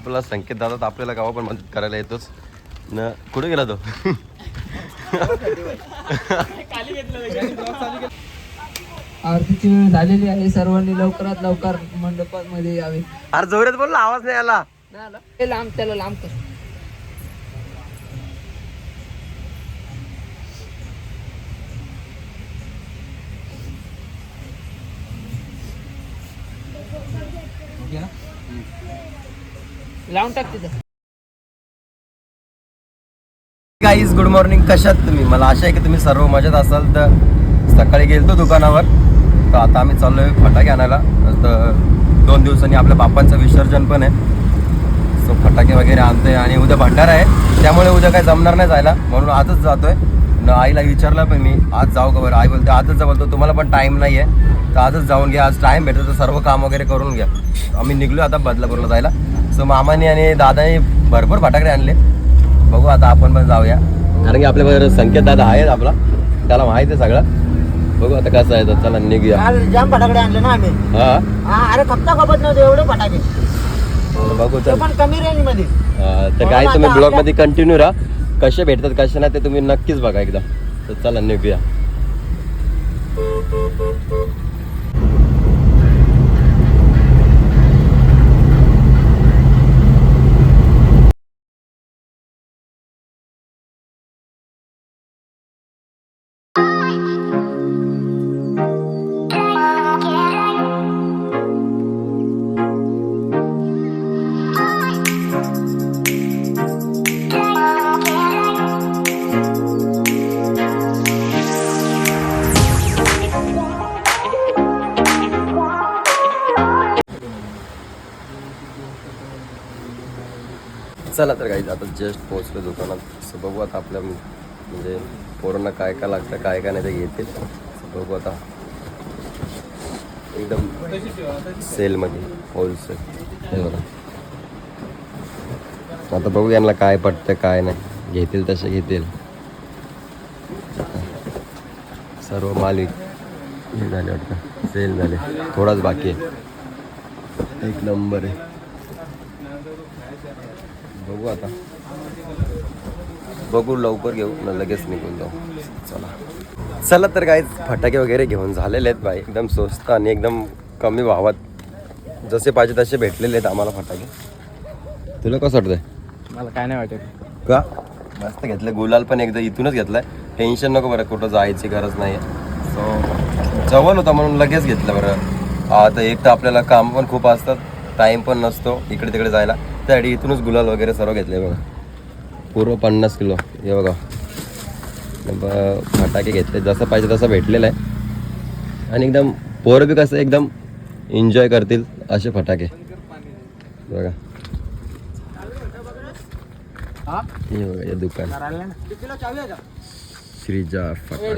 आपला संकेत दादा तर आपल्याला गावा पण मदत करायला येतोच. न कुठे गेला तो? आरतीची वेळ झालेली आहे. सर्वांनी लवकरात लवकर मंडपामध्ये यावे. अरे जोरात बोल आवाज नाही आला. हे लांब त्याला लांब कर. लावून टाक तिथं. गाईज गुड मॉर्निंग कशात तुम्ही? मला आशा आहे की तुम्ही सर्व मजेत असाल. तर सकाळी गेलतो दुकानावर. तर आता आम्ही चाललोय फटाके आणायला. तर दोन दिवसांनी आपल्या बापांचं विसर्जन पण आहे. सो फटाके वगैरे आणतोय आणि उद्या भंडारा आहे. त्यामुळे उद्या काही जमणार नाही जायला. म्हणून आजच जातोय. न आईला विचारलं पण मी आज जाऊ का बरं? आई बोलते आजच जा बोलतो तुम्हाला पण टाईम नाही आहे तर आजच जाऊन घ्या. आज टाईम भेटतो तर सर्व काम वगैरे करून घ्या. आम्ही निघलो आता बदलापूरला जायला. सो मामाने आणि दादाने भरपूर फटाकडे आणले. बघू आता आपण पण जाऊया. कारण की आपल्याबरोबर संकेत दादा आहेत आपला. त्याला माहिती आहे सगळं. बघू आता कसं आहे तर. चला निघूया. जाम फटाकडे आणले ना आम्ही. हा? हा अरे खपता खपत नव्हते एवढे फटाके. तर बघू ते चल. पण कमी रेंजमध्ये हा, तर काय तुम्ही ब्लॉगमध्ये कंटिन्यू राहा. कसे भेटतात कसे नाही ते तुम्ही नक्कीच बघा एकदा. तर चला निघूया. चला तर काही आता जस्ट पोहोचलो दुकानात. असं बघू आता आपल्या म्हणजे पोरांना काय काय लागतं काय काय नाही ते घेतील बघू आता. एकदम सेलमध्ये होलसेल हे बघा. आता बघू यांना काय पडतं काय नाही. घेतील तसे घेतील. सर्व मालिक हे झाले वाटतं. सेल झाले. थोडाच बाकी आहे. एक नंबर आहे. बघू आता. बघू लवकर घेऊ न लगेच निघून जाऊ. चला. चला तर काय फटाके वगैरे घेऊन झालेले आहेत बाई एकदम स्वस्त आणि एकदम कमी भावात. जसे पाहिजे तसे भेटलेले आहेत आम्हाला फटाके. तुला कसं वाटतंय? मला काय नाही वाटत. का? मस्त घेतलं गुलाल पण एकदा इथूनच घेतलाय. टेन्शन नको बरं कुठं जायची गरज नाही सो जवळ होता म्हणून लगेच घेतलं बरं. आता एक तर आपल्याला काम पण खूप असतात टाईम पण नसतो इकडे तिकडे जायला. त्यासाठी इथूनच गुलाल वगैरे सर्व घेतले बघा. पूर्व पन्नास किलो. हे बघा. फटाके घेतले. जसं पाहिजे तसं भेटलेलं आहे. आणि एकदम पोरं बी कसं एकदम एन्जॉय करतील असे फटाके. बघा. हे बघा हे दुकान. श्रीजा फटाका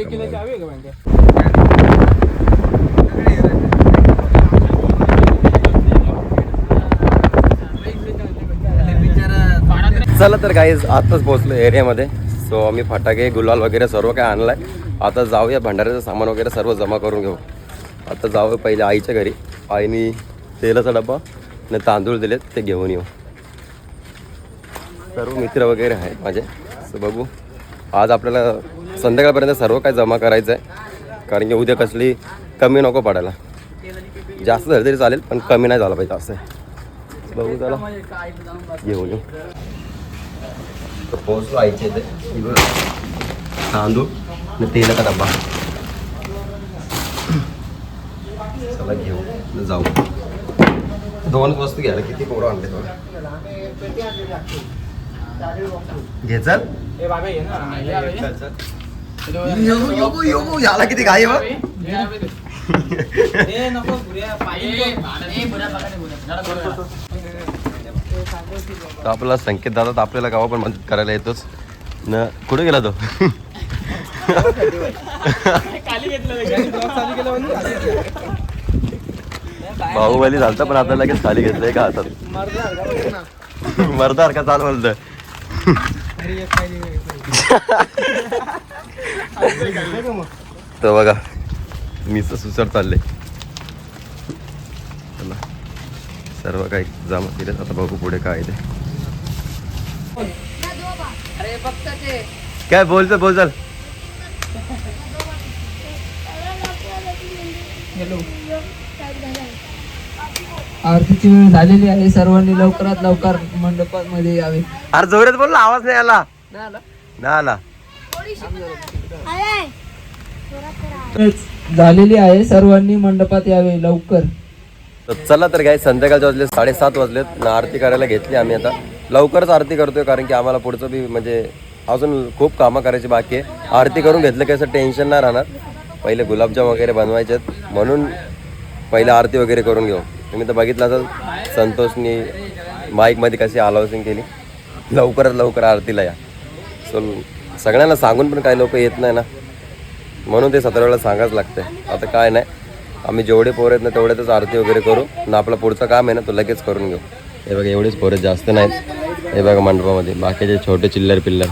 चला तर काहीच आताच पोहोचलो एरियामध्ये. सो आम्ही फटाके गुलाल वगैरे सर्व काय आणलाय. आता जाऊया भंडाऱ्याचं सामान वगैरे सर्व जमा करून घेऊ. आता जाऊया पहिले आईच्या घरी. आईने तेलाचा डब्बा आणि तांदूळ दिलेत ते घेऊन येऊ. सर्व मित्र वगैरे आहेत माझे. सो बघू. आज आपल्याला संध्याकाळपर्यंत सर्व काय जमा करायचं आहे कारण की उद्या कसली कमी नको पडायला. जास्त झालं तरी चालेल पण कमी नाही झालं पाहिजे असं बघू त्याला. घेऊन येऊ. पोहोचलो ही बघ. तांदूळ आणि तेलाचा डब्बा चला घेऊ जाऊ दोन वस्तू घ्यायला किती पोरं आणले बघा घे चल योगो, योगो, योगो, याला किती घाई बघ तर आपला संकेत दादा तर आपल्याला गावा पण मदत करायला येतोच. न कुठे गेला तो? बाहुबली झालता पण आता लगेच खाली घेतलंय का हातात? मरदार का चाल म्हणत तर बघा मीच सुसर चाललंय चला सर्व काही जमा केलेत. आता बघू पुढे काय आहे ते. अरे फक्त ते. काय बोलतो बोल चल. आरतीची वेळ झालेली आहे. सर्वांनी लवकरात लवकर मंडपामध्ये यावे. अरे जोरात बोल ना, आवाज नाही आला. नाही आला? ना आला. झालेली आहे. सर्वांनी मंडपात यावे लवकर. तर चला तर काय संध्याकाळचे वाजले साडेसात वाजलेत ना आरती करायला घेतली आम्ही आता. लवकरच आरती करतोय कारण की आम्हाला पुढचं बी म्हणजे अजून खूप कामं करायची बाकी आहे. आरती करून घेतलं की असं टेन्शन नाही राहणार. पहिले गुलाबजाम वगैरे बनवायचे आहेत. म्हणून पहिले आरती वगैरे करून घेऊ. तुम्ही तर बघितलं असेल संतोषनी माईकमध्ये कशी अलाउसिंग केली. लवकरात लवकर आरतीला या. सो सगळ्यांना सांगून पण काही लोक येत नाही ना. म्हणून ते सतरा वेळा सांगाच लागतंय. आता काय नाही. आम्ही जेवढे पोरं आहेत ना तेवढ्यातच आरती वगैरे करू. ना आपलं पुढचं काम आहे ना तो लगेच करून घेऊ. हे बघा एवढेच पोरं जास्त नाहीत. हे बघा मंडपामध्ये बाकीचे छोटे चिल्लर पिल्लर.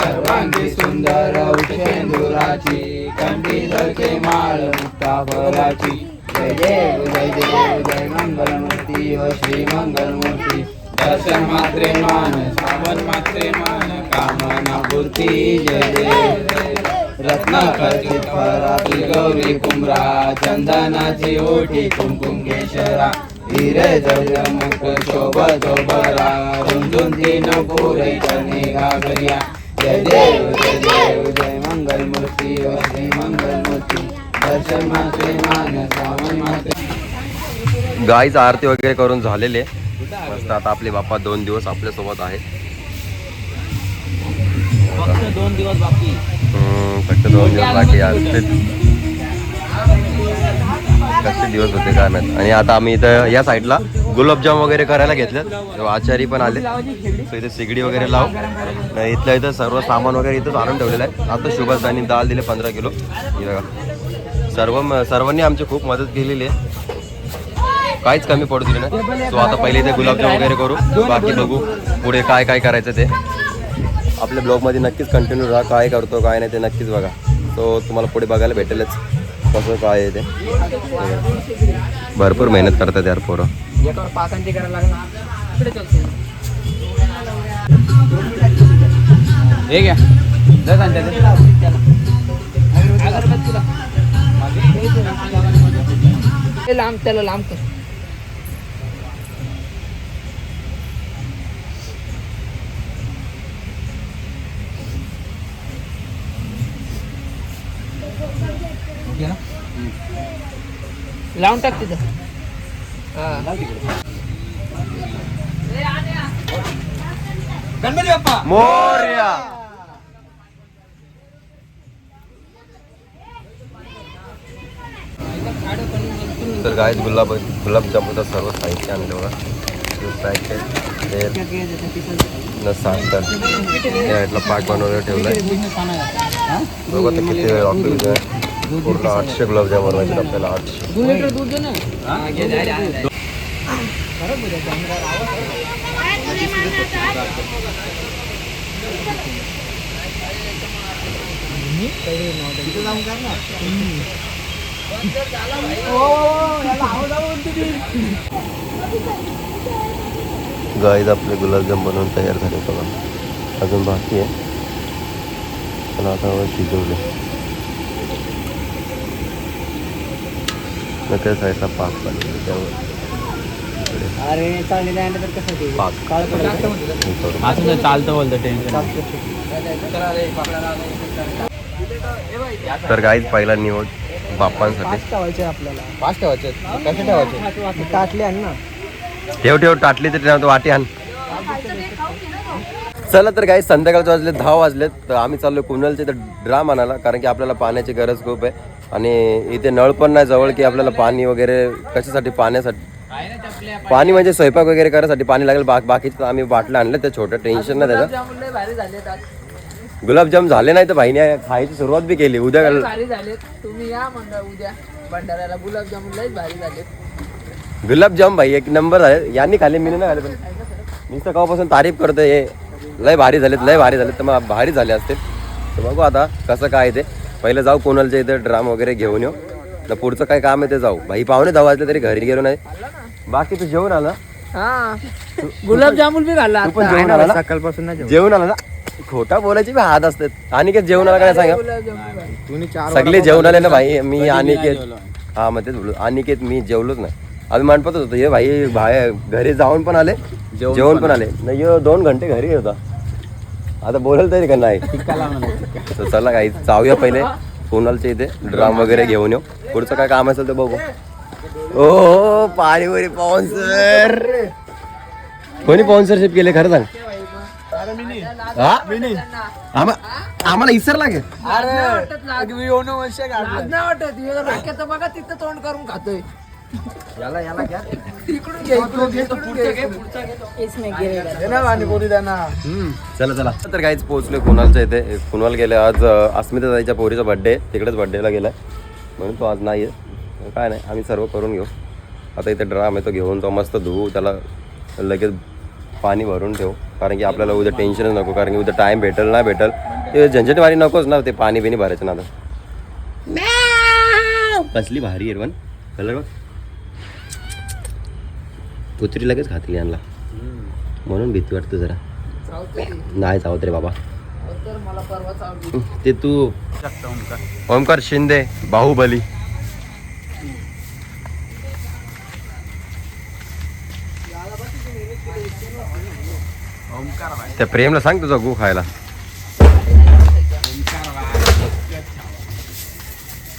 सर्वांगी सुंदर उठेंदुराची कंठी धरते माळ मुक्ता फराची जय देव जय देव जय मंगलमूर्ती व श्री मंगलमूर्ती. दर्शन मात्रे मान श्रावण मात्रे मान कामना पूर्ती जय। देव रत्न खचित गौरी कुमरा चंदनाची ओटी कुमकुम केशरा हिरे जलमुख शोभत बरा रुंजून तीन पुरे तने घागरिया। जय देव जय देव जय मंगल मूर्ती जय मंगल मूर्ती दर्शन मात्रे मान श्रावण मात्रे गाईच आरती वगैरे करून झालेले मस्त आता आपले बाप्पा दोन दिवस आपल्यासोबत आहेत. फक्त दोन दिवस बाकी. हम्म, फक्त दोन दिवस बाकी असते कसे दिवस होते काय माहीत. आणि आता आम्ही इथं या साईडला गुलाबजाम वगैरे करायला तेव्हा आचारी पण आले. So इथे सिगडी वगैरे लाव. नाही, इथल्या इथं सर्व सामान वगैरे इथंच आणून ठेवलेलं आहे. आता शुभासदानी दाल दिले पंधरा किलो. हे बघा. सर्व सर्वांनी आमची खूप मदत केलेली आहे. काहीच कमी पडू दिली नाही. सो आता पहिले इथे गुलाबजाम वगैरे करू. बाकी बघू पुढे काय काय करायचं ते. आपल्या ब्लॉगमध्ये नक्कीच कंटिन्यू राहा. काय करतो काय नाही ते नक्कीच बघा. तो तुम्हाला पुढे बघायला भेटेलच. कसं काय आहे ते. भरपूर मेहनत करतात यार पोरं. हे घ्या. लांब त्याला लांब कर. लावून टाक तिथं. गणपती बाप्पा. मोर्या. तर गायच गुलाब गुलाबजामुनचं सर्व साहित्य आणलं बघा. तेल न साखर या इथला पाक बनवलं बघा तर किती वेळ लागतो पूर्ण आठशे गुलाबजाम बनवायचे आपल्याला आठशे गाईज आपले गुलाबजाम बनवून तयार झाले बघा अजून बाकी आहे पण आता शिजवले नक्की साईडला पाक पाहिजे त्यावर आहे चालतं बोलतं टेन्शन तर गाईज पहिला निवड बाप्पांसाठी. ठेवायचे आपल्याला. पाच ठेवायचे कसे ठेवायचे? टाकले आहे ना. ठेव ठेव टाटली तर वाटी आण. चला तर काही संध्याकाळचे वाजले दहा वाजलेत. तर आम्ही चाललो कुणालचे तर ड्राम आणायला कारण की आपल्याला पाण्याची गरज खूप आहे. आणि इथे नळ पण नाही जवळ की आपल्याला पाणी वगैरे कशासाठी पाण्यासाठी? पाणी म्हणजे स्वयंपाक वगैरे करायसाठी पाणी लागेल. बा बाकीचं आम्ही बाटलं आणलं ते छोटं टेन्शन नाही त्याचं. गुलाबजाम झाले नाही तर भाईने खायची सुरुवात बी केली. उद्या तुम्ही या उद्या. भंडाऱ्याला झाले गुलाबजाम भाई एक नंबर आहे. यांनी खाल्ले मी नाही पण. मी सकाळपासून तारीफ करतोय हे. लय भारी झालेत लय भारी झालेत. तर मग भारी झाले असते. तर बघू आता कसं काय ते. पहिलं जाऊ कोणालच्या इथे ड्राम वगैरे घेऊन येऊ. तर पुढचं काय काम आहे ते जाऊ. भाई पाहुणे दहा वाजले तरी घरी गेलो नाही. बाकी तू जेवण आला? हा. गुलाबजामुन बी घालला तू पण जेवण आला? ना सकाळपासून ना जेवण आला ना? खोटा बोलायची बी हात असतात अनिकेत जेवण आला काय सांगा? तुम्ही चार सगळे जेवण आले ना भाई मी अनिकेत हा मग तेच बोलू. अनिकेत मी जेवलोच नाही. आम्ही मांडपतच होतो हे भाई बाहेर घरी जाऊन पण आले जेवण पण आले. नाही ह्यो दोन घंटे घरी होता. आता बोलेल तरी का नाही? तर चला काही जाऊया पहिले. सोनलच्या इथे ड्राम वगैरे घेऊन येऊ. पुढचं काय काम असेल तर बघू. ओ पाणी वरी स्पॉन्सर कोणी स्पॉन्सरशिप केले खरं सांग? हा? आम्हा- आम्हाला इसर लागेल. बघा तिथं तोंड करून खातोय. याला याला घ्या. चला चला. तर काहीच पोहोचले कुणालच्या इथे. कुणाल गेले आज अस्मिता ताईच्या पोरीचा बर्थडे तिकडेच बर्थडेला गेलाय. म्हणून तो आज नाही आहे काय नाही आम्ही सर्व करून घेऊ. आता इथे ड्राम आहे तो घेऊन तो मस्त धुवू त्याला लगेच पाणी भरून ठेवू. कारण की आपल्याला उद्या टेन्शनच नको. कारण की उद्या टाइम भेटेल नाही भेटेल. ते झंझटवारी नकोच ना ते पाणी बिनी भरायचं ना आता. कसली भारी आहे पण. कलर बघ. कुत्री लगेच खातील यांना. म्हणून भीती वाटते जरा. नाही चावत रे बाबा. ते तू. ओमकार शिंदे बाहुबली. त्या प्रेमला सांग तुझा गु खायला.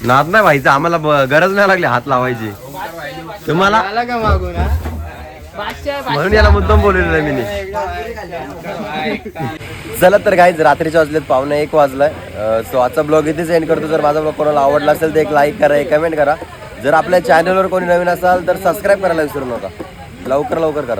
नाद नाही व्हायचं आम्हाला गरज नाही लागली हात लावायची. तुम्हाला? आला का मागून? म्हणून याला मुद्दाम बोललेलं आहे मी. चला तर काहीच रात्रीचे वाजलेत पाहुणे एक वाजलाय. सो आजचा ब्लॉग इथेच एंड करतो. जर माझा ब्लॉग कोणाला आवडला असेल तर एक लाईक करा एक कमेंट करा. जर आपल्या चॅनलवर कोणी नवीन असाल तर सबस्क्राईब करायला विसरू नका. लवकर लवकर करा.